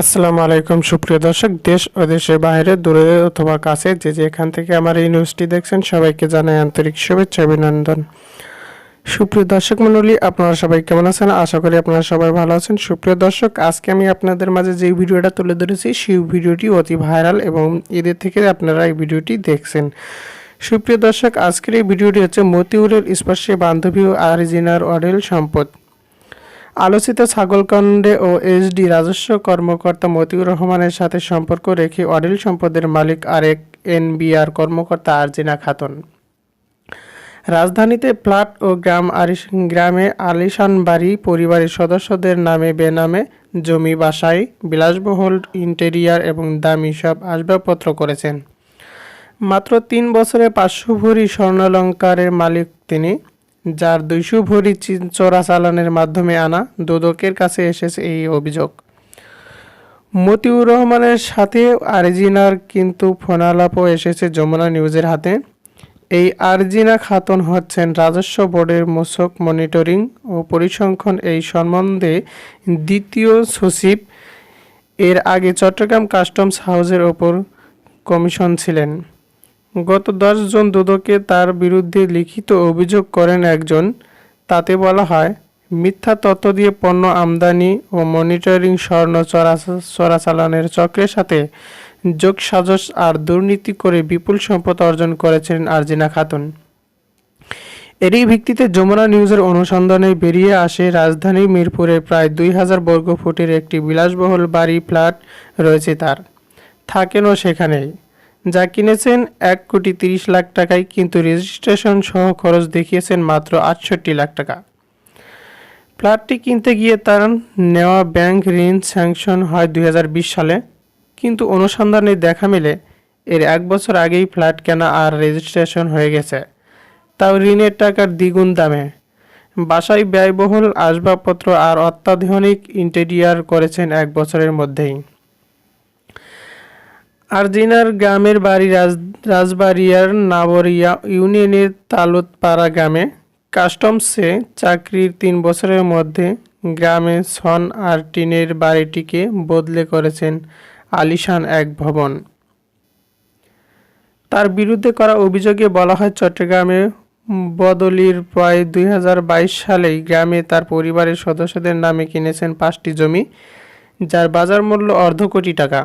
আসসালামু আলাইকুম, সুপ্রিয় দর্শক। দেশ ও দেশের বাইরে, দূরে অথবা কাছে, যে যেখান থেকে আমার এই নিউজটি দেখছেন, সবাইকে জানাই আন্তরিক শুভেচ্ছা, অভিনন্দন। সুপ্রিয় দর্শক মণ্ডলী আপনারা সবাই কেমন আছেন? আশা করি আপনারা সবাই ভালো আছেন। সুপ্রিয় দর্শক, আজকে আমি আপনাদের মাঝে যে ভিডিওটা তুলে ধরেছি, সেই ভিডিওটি অতি ভাইরাল এবং এদের থেকে আপনারা এই ভিডিওটি দেখছেন। সুপ্রিয় দর্শক, আজকের এই ভিডিওটি হচ্ছে মতিউরের স্পর্শে বান্ধবী ও আরিজিনার অডেল সম্পদ। আলোচিত ছাগলকাণ্ডে ও এসডি রাজস্ব কর্মকর্তা মতিউর রহমানের সাথে সম্পর্ক রেখে অডিল সম্পদের মালিক আরেক এনবিআর কর্মকর্তা আরজিনা খাতুন। রাজধানীতে ফ্ল্যাট ও গ্রাম গ্রামে আলিশান বাড়ি পরিবারের সদস্যদের নামে বেনামে জমি বাসায় বিলাসবহুল ইন্টেরিয়ার এবং দামি সব আসবাবপত্র করেছেন। মাত্র তিন বছরে পাঁচশো ভরি স্বর্ণালঙ্কারের মালিক তিনি। যার দুইশো ভরি চোরাচালানের মাধ্যমে আনা দুদকের কাছে এসেছে এই অভিযোগ। মতিউর রহমানের সাথে আরজিনার কিন্তু ফোনালাপও এসেছে যমুনা নিউজের হাতে। এই আরজিনা খাতুন হচ্ছেন রাজস্ব বোর্ডের মোসক মনিটরিং ও পরিসংখ্যান এই সম্বন্ধে দ্বিতীয় সচিব। এর আগে চট্টগ্রাম কাস্টমস হাউসের ওপর কমিশন ছিলেন। গত দশ জন দুদকে তার বিরুদ্ধে লিখিত অভিযোগ করেন একজন। তাতে বলা হয়, মিথ্যা তথ্য দিয়ে পণ্য আমদানি ও মনিটরিং স্বর্ণ চোরা- চোরাচালানের চক্রের সাথে যোগসাজশ আর দুর্নীতি করে বিপুল সম্পদ অর্জন করেছেন আরজিনা খাতুন। এরই ভিত্তিতে যমুনা নিউজের অনুসন্ধানে বেরিয়ে আসে রাজধানীর মিরপুরে প্রায় দুই হাজার বর্গ ফুটের একটি বিলাসবহুল বাড়ি, ফ্ল্যাট রয়েছে তার। থাকেনও সেখানেই। যা কিনেছেন এক কোটি তিরিশ লাখ টাকায়, কিন্তু রেজিস্ট্রেশন সহ খরচ দেখিয়েছেন মাত্র আটষট্টি লাখ টাকা। ফ্ল্যাটটি কিনতে গিয়ে তার নেওয়া ব্যাংক ঋণ স্যাংশন হয় দু হাজার বিশ সালে, কিন্তু অনুসন্ধানে দেখা মেলে, এর এক বছর আগেই ফ্ল্যাট কেনা আর রেজিস্ট্রেশন হয়ে গেছে। তাও ঋণের টাকার দ্বিগুণ দামে। বাসায় ব্যয়বহুল আসবাবপত্র আর অত্যাধুনিক ইন্টেরিয়ার করেছেন এক বছরের মধ্যেই। আরজিনার গ্রামের বাড়ি রাজ, রাজবাড়িয়ার নাবরিয়া ইউনিয়নের তালুতপাড়া গ্রামে। কাস্টমসে চাকরির তিন বছরের মধ্যে গ্রামে সন আর টিনের বাড়িটিকে বদলে করেছেন আলিশান এক ভবন। তার বিরুদ্ধে করা অভিযোগে বলা হয়, চট্টগ্রামে বদলির প্রায় দুই হাজার বাইশ সালেই গ্রামে তার পরিবারের সদস্যদের নামে কিনেছেন পাঁচটি জমি, যার বাজার মূল্য অর্ধ কোটি টাকা।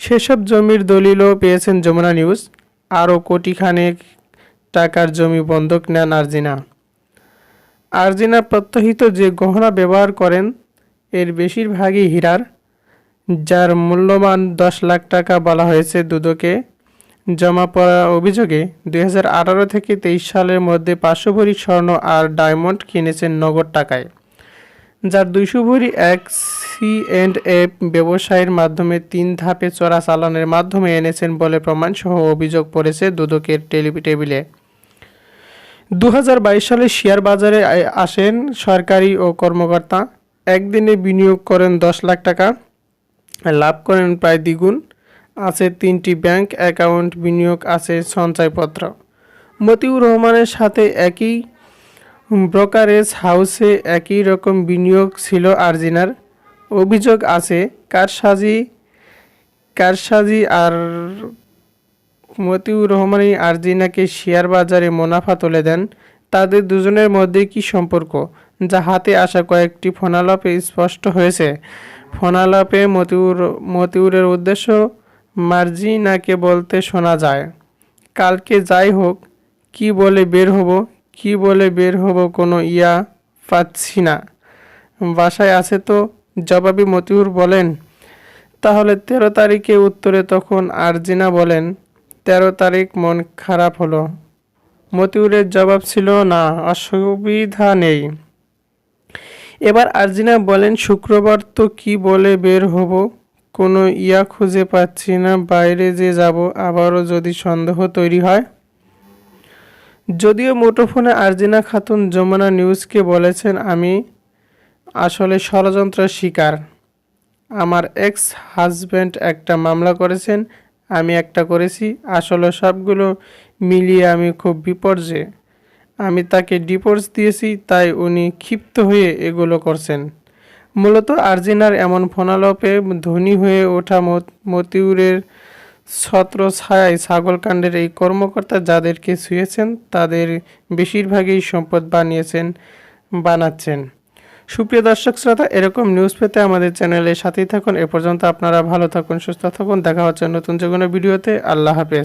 সেসব জমির দলিলও পেয়েছেন যমুনা নিউজ। আরও কোটিখানেক টাকার জমি বন্ধক নেন আরজিনা। আরজিনা প্রত্যহিত যে গহনা ব্যবহার করেন, এর বেশিরভাগই হীরার, যার মূল্যমান দশ লাখ টাকা বলা হয়েছে দুদকে। জমা পড়া অভিযোগে দু হাজার আঠারো থেকে তেইশ সালের মধ্যে পাঁচশো ভরি স্বর্ণ আর ডায়মন্ড কিনেছেন নগদ টাকায়। যার দুইশো ভরি এক সি এন্ড এফ ব্যবসায়ের মাধ্যমে তিন ধাপে চোরাচালানের মাধ্যমে এনেছেন বলে প্রমাণসহ অভিযোগ পড়েছে দুদকের টেবিলে। দু হাজার বাইশ সালে শেয়ার বাজারে আসেন সরকারি ও কর্মকর্তা। একদিনে বিনিয়োগ করেন দশ লাখ টাকা, লাভ করেন প্রায় দ্বিগুণ। আছে তিনটি ব্যাংক অ্যাকাউন্ট, বিনিয়োগ আছে সঞ্চয়পত্র। মতিউর রহমানের সাথে একই ব্রোকারেজ হাউসে একই রকম বিনিয়োগ ছিল আরজিনার। অভিযোগ আছে, কারসাজি কারসাজি আর মতিউর রহমানই আরজিনাকে শেয়ার বাজারে মুনাফা তুলে দেন। তাদের দুজনের মধ্যে কি সম্পর্ক? যা হাতে আসা কয়েকটি ফোনালাপে স্পষ্ট হয়েছে। ফোনালাপে মতিউর, মতিউরের উদ্দেশ্য, মার্জিনাকে বলতে শোনা যায়, কালকে যাই হোক, কি বলে বের হব কি বলে বের হব কোনো ইয়া পাচ্ছি না। বাসায় আছে তো? জবাবি মতিউর বলেন, তাহলে তেরো তারিখে উত্তরে তখন আরজিনা বলেন, তেরো তারিখ মন খারাপ হলো। মতিউরের জবাব ছিল, না, অসুবিধা নেই। এবার আরজিনা বলেন, শুক্রবার তো কি বলে বের হব? কোনো ইয়া খুঁজে পাচ্ছি না, বাইরে যে যাব, আবারও যদি সন্দেহ তৈরি হয়। যদিও মুঠোফোনে আরজিনা খাতুন যমুনা নিউজকে বলেছেন, আমি আসলে ষড়যন্ত্রের শিকার। আমার এক্স হাজব্যান্ড একটা মামলা করেছেন, আমি একটা করেছি। আসলে সবগুলো মিলিয়ে আমি খুব বিপর্যয়ে আমি তাকে ডিভোর্স দিয়েছি, তাই উনি ক্ষিপ্ত হয়ে এগুলো করছেন। মূলত আর্জিনার এমন ফোনালোপে ধনী হয়ে ওঠা মত- মতিউরের ছত্র ছায়ায় ছাগলকাণ্ডের এই কর্মকর্তা যাদেরকে ছুঁয়েছেন, তাদের বেশিরভাগই সম্পদ বানিয়েছেন, বানাচ্ছেন। সুপ্রিয় দর্শক শ্রোতা, এরকম নিউজ পেতে আমাদের চ্যানেলের সাথেই থাকুন। এ পর্যন্ত আপনারা ভালো থাকুন, সুস্থ থাকুন। দেখা হচ্ছে নতুন যে কোনো ভিডিওতে। আল্লাহ হাফেজ।